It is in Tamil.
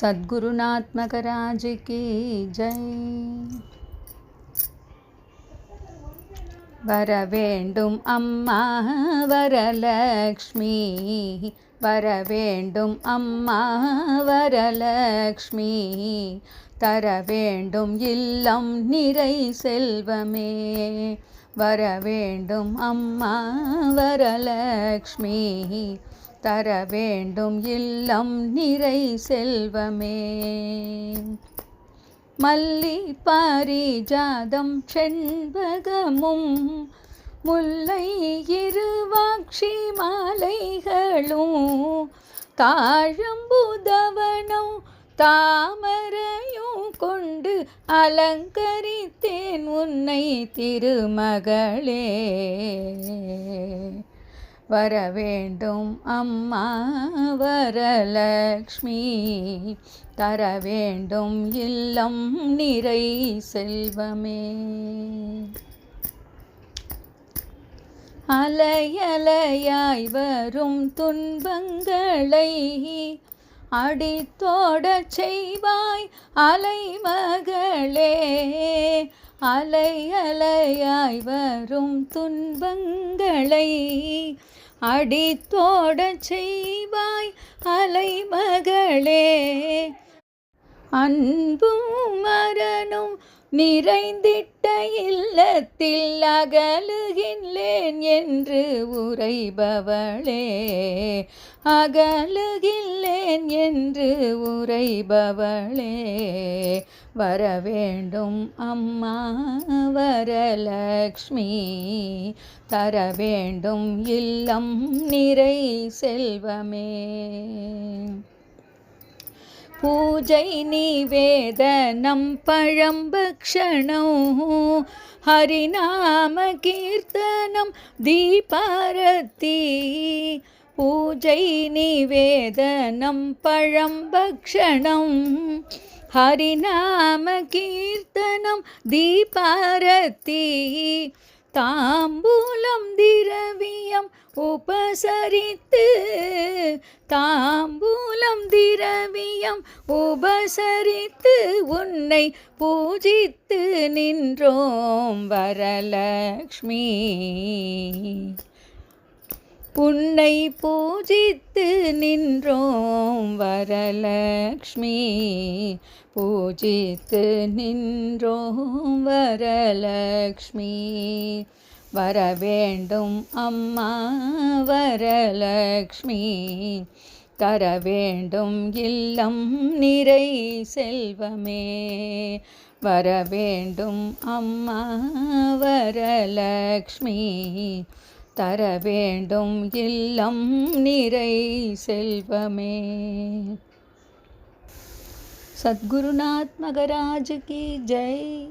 சத்குருநாத் மகராஜ் கி ஜெய். வர வேண்டும் அம்மா வரலக்ஷ்மி வர வேண்டும் அம்மா வரலக்ஷ்மி தர வேண்டும் இல்லம் நிறை செல்வமே. வர வேண்டும் அம்மா வரலக்ஷ்மி தர வேண்டும் இல்லம் நிறை செல்வமே. மல்லி பாரிஜாதம் செண்பகமும் முல்லை இருவாட்சி மாலைகளும் தாழம்புதவனம் தாமரையும் கொண்டு அலங்கரித்தேன் உன்னை திருமகளே. வர வேண்டும் அம்மா வரலக்ஷ்மி. தர வேண்டும் இல்லம் நிறை செல்வமே. அலையலையாய் வரும் துன்பங்களை அடித்தோடச் செய்வாய் அலைமகளே. அலை அலையாய் வரும் துன்பங்களை அடித்தோடச் செய்வாய் அலை மகளே. அன்பும் மரணும் நிறைந்திட்ட இல்லத்தில் அகலுகின்றேன் என்று உரைபவளே. அகலுகின்றேன் என்று உரைபவளே. வர வேண்டும் அம்மா வரலக்ஷ்மி தர வேண்டும் இல்லம் நிறை செல்வமே. பூஜை நிவேதனம் பழம்பக்ஷணம் ஹரிநாம கீர்த்தனம் தீபாரதி. பூஜை நிவேதனம் பழம்பக்ஷணம் ஹரிநாம கீர்த்தனம் தீபாரதி. தாம்பூலம் திரவியம் உபசரித்து தாம்பூலம் திரவியம் உபசரித்து உன்னை பூஜித்து நின்றோம் வரலக்ஷ்மி. உன்னை பூஜித்து நின்றோம் வரலக்ஷ்மி பூஜித்து நின்றோம் வரலக்ஷ்மி. வர வேண்டும் அம்மா வரலக்ஷ்மி. தர வேண்டும் இல்லம் நிறை செல்வமே. வர வேண்டும் அம்மா வரலக்ஷ்மி. தர வேண்டும் இல்லம் நிறை செல்வமே. சத்குருநாத் மகராஜ் கி ஜெய்.